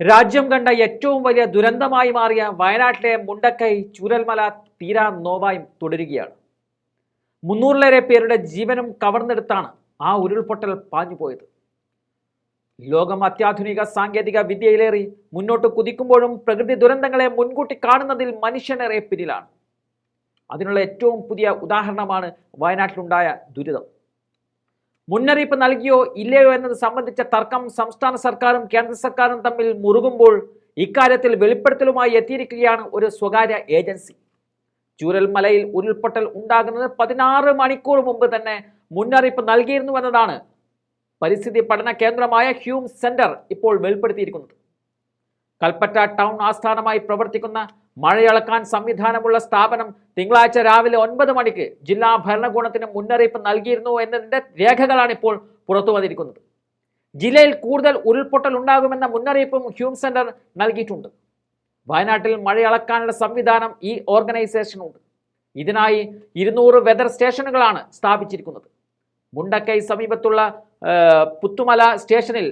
രാജ്യം കണ്ട ഏറ്റവും വലിയ ദുരന്തമായി മാറിയ വയനാട്ടിലെ മുണ്ടക്കൈ ചൂരൽമല തീരാ നോവായും തുടരുകയാണ്. മുന്നൂറിലേറെ പേരുടെ ജീവനും കവർന്നെടുത്താണ് ആ ഉരുൾപൊട്ടൽ പാഞ്ഞുപോയത് ലോകം അത്യാധുനിക സാങ്കേതിക വിദ്യയിലേറി മുന്നോട്ട് കുതിക്കുമ്പോഴും പ്രകൃതി ദുരന്തങ്ങളെ മുൻകൂട്ടി കാണുന്നതിൽ മനുഷ്യനേറെ പിന്നിലാണ്. അതിനുള്ള ഏറ്റവും പുതിയ ഉദാഹരണമാണ് വയനാട്ടിലുണ്ടായ ദുരിതം. മുന്നറിയിപ്പ് നൽകിയോ ഇല്ലയോ എന്നത് സംബന്ധിച്ച തർക്കം സംസ്ഥാന സർക്കാരും കേന്ദ്ര സർക്കാരും തമ്മിൽ മുറുകുമ്പോൾ ഇക്കാര്യത്തിൽ വെളിപ്പെടുത്തലുമായി എത്തിയിരിക്കുകയാണ് ഒരു സ്വകാര്യ ഏജൻസി. ചൂരൽമലയിൽ ഉരുൾപൊട്ടൽ ഉണ്ടാകുന്നത് പതിനാറ് മണിക്കൂർ മുമ്പ് തന്നെ മുന്നറിയിപ്പ് നൽകിയിരുന്നുവെന്നതാണ് പരിസ്ഥിതി പഠന കേന്ദ്രമായ ഹ്യൂം സെന്റർ ഇപ്പോൾ വെളിപ്പെടുത്തിയിരിക്കുന്നത്. കൽപ്പറ്റ ടൗൺ ആസ്ഥാനമായി പ്രവർത്തിക്കുന്ന മഴയളക്കാൻ സംവിധാനമുള്ള സ്ഥാപനം തിങ്കളാഴ്ച രാവിലെ ഒൻപത് മണിക്ക് ജില്ലാ ഭരണകൂടത്തിന് മുന്നറിയിപ്പ് നൽകിയിരുന്നു എന്നതിന്റെ രേഖകളാണ് ഇപ്പോൾ പുറത്തു വന്നിരിക്കുന്നത്. ജില്ലയിൽ കൂടുതൽ ഉരുൾപൊട്ടൽ ഉണ്ടാകുമെന്ന മുന്നറിയിപ്പും ഹ്യൂം സെന്റർ നൽകിയിട്ടുണ്ട്. വയനാട്ടിൽ മഴയളക്കാനുള്ള സംവിധാനം ഈ ഓർഗനൈസേഷനുണ്ട്. ഇതിനായി ഇരുന്നൂറ് വെതർ സ്റ്റേഷനുകളാണ് സ്ഥാപിച്ചിരിക്കുന്നത്. മുണ്ടക്കൈ സമീപത്തുള്ള പുത്തുമല സ്റ്റേഷനിൽ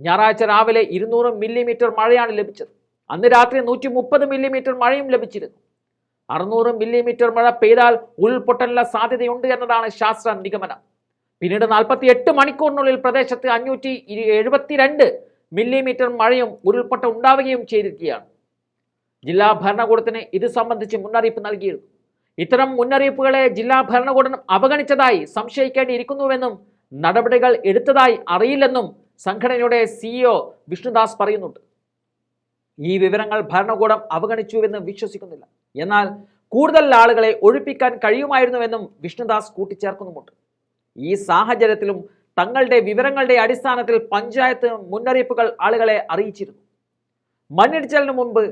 ഞായറാഴ്ച രാവിലെ ഇരുന്നൂറ് മില്ലിമീറ്റർ മഴയാണ് ലഭിച്ചത്. അന്ന് രാത്രി നൂറ്റി മുപ്പത് മില്ലിമീറ്റർ മഴയും ലഭിച്ചിരുന്നു. അറുന്നൂറ് മില്ലിമീറ്റർ മഴ പെയ്താൽ ഉരുൾപൊട്ടലിനുള്ള സാധ്യതയുണ്ട് എന്നതാണ് ശാസ്ത്ര നിഗമനം. പിന്നീട് നാൽപ്പത്തി എട്ട് മണിക്കൂറിനുള്ളിൽ പ്രദേശത്ത് അഞ്ഞൂറ്റി എഴുപത്തിരണ്ട് മില്ലിമീറ്റർ മഴയും ഉരുൾപൊട്ട ഉണ്ടാവുകയും ചെയ്തിരിക്കുകയാണ്. ജില്ലാ ഭരണകൂടത്തിന് ഇത് സംബന്ധിച്ച് മുന്നറിയിപ്പ് നൽകിയിരുന്നു. ഇത്തരം മുന്നറിയിപ്പുകളെ ജില്ലാ ഭരണകൂടം അവഗണിച്ചതായി സംശയിക്കേണ്ടിയിരിക്കുന്നുവെന്നും നടപടികൾ എടുത്തതായി അറിയില്ലെന്നും സംഘടനയുടെ സിഇഒ വിഷ്ണുദാസ് പറയുന്നുണ്ട് ഈ വിവരങ്ങൾ ഭരണകൂടം അവഗണിച്ചുവെന്ന് വിശ്വസിക്കുന്നില്ല. എന്നാൽ കൂടുതൽ ആളുകളെ ഒഴിപ്പിക്കാൻ കഴിയുമായിരുന്നുവെന്നും വിഷ്ണുദാസ് കൂട്ടിച്ചേർക്കുന്നുമുണ്ട്. ഈ സാഹചര്യത്തിലും തങ്ങളുടെ വിവരങ്ങളുടെ അടിസ്ഥാനത്തിൽ പഞ്ചായത്ത് മുന്നറിയിപ്പുകൾ ആളുകളെ അറിയിച്ചിരുന്നു. മണ്ണിടിച്ചലിന് മുമ്പ്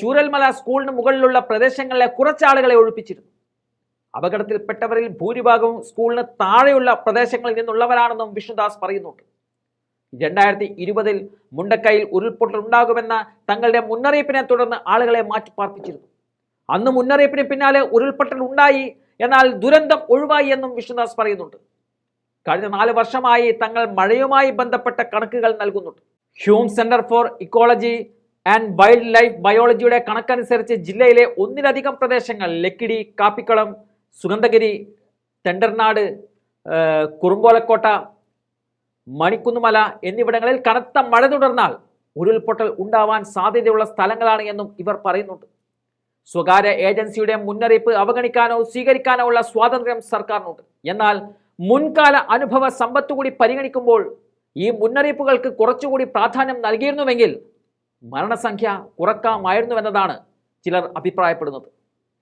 ചൂരൽമല സ്കൂളിന് മുകളിലുള്ള പ്രദേശങ്ങളിലെ കുറച്ച് ആളുകളെ ഒഴിപ്പിച്ചിരുന്നു. അപകടത്തിൽപ്പെട്ടവരിൽ ഭൂരിഭാഗവും സ്കൂളിന് താഴെയുള്ള പ്രദേശങ്ങളിൽ നിന്നുള്ളവരാണെന്നും വിഷ്ണുദാസ് പറയുന്നുണ്ട്. രണ്ടായിരത്തി ഇരുപതിൽ മുണ്ടക്കൈയിൽ ഉരുൾപൊട്ടൽ ഉണ്ടാകുമെന്ന തങ്ങളുടെ മുന്നറിയിപ്പിനെ തുടർന്ന് ആളുകളെ മാറ്റിപ്പാർപ്പിച്ചിരുന്നു അന്ന് മുന്നറിയിപ്പിന് പിന്നാലെ ഉരുൾപൊട്ടൽ ഉണ്ടായി എന്നാൽ ദുരന്തം ഒഴിവായി എന്നും വിഷ്ണുദാസ് പറയുന്നുണ്ട്. കഴിഞ്ഞ നാല് വർഷമായി തങ്ങൾ മഴയുമായി ബന്ധപ്പെട്ട കണക്കുകൾ നൽകുന്നുണ്ട്. Hume centre for ecology and wildlife ബയോളജിയുടെ കണക്കനുസരിച്ച് ജില്ലയിലെ ഒന്നിലധികം പ്രദേശങ്ങൾ ലക്കിടി കാപ്പിക്കുളം സുഗന്ധഗിരി തെണ്ടർനാട് കുറുമ്പോലക്കോട്ട മണിക്കുന്നുമല എന്നിവിടങ്ങളിൽ കനത്ത മഴ തുടർന്നാൽ ഉരുൾപൊട്ടൽ ഉണ്ടാവാൻ സാധ്യതയുള്ള സ്ഥലങ്ങളാണ് എന്നും ഇവർ പറയുന്നുണ്ട്. സ്വകാര്യ ഏജൻസിയുടെ മുന്നറിയിപ്പ് അവഗണിക്കാനോ സ്വീകരിക്കാനോ ഉള്ള സ്വാതന്ത്ര്യം സർക്കാരിനുണ്ട്. എന്നാൽ മുൻകാല അനുഭവ സമ്പത്ത് കൂടി പരിഗണിക്കുമ്പോൾ ഈ മുന്നറിയിപ്പുകൾക്ക് കുറച്ചുകൂടി പ്രാധാന്യം നൽകിയിരുന്നുവെങ്കിൽ മരണസംഖ്യ കുറക്കാമായിരുന്നുവെന്നതാണ് ചിലർ അഭിപ്രായപ്പെടുന്നത്.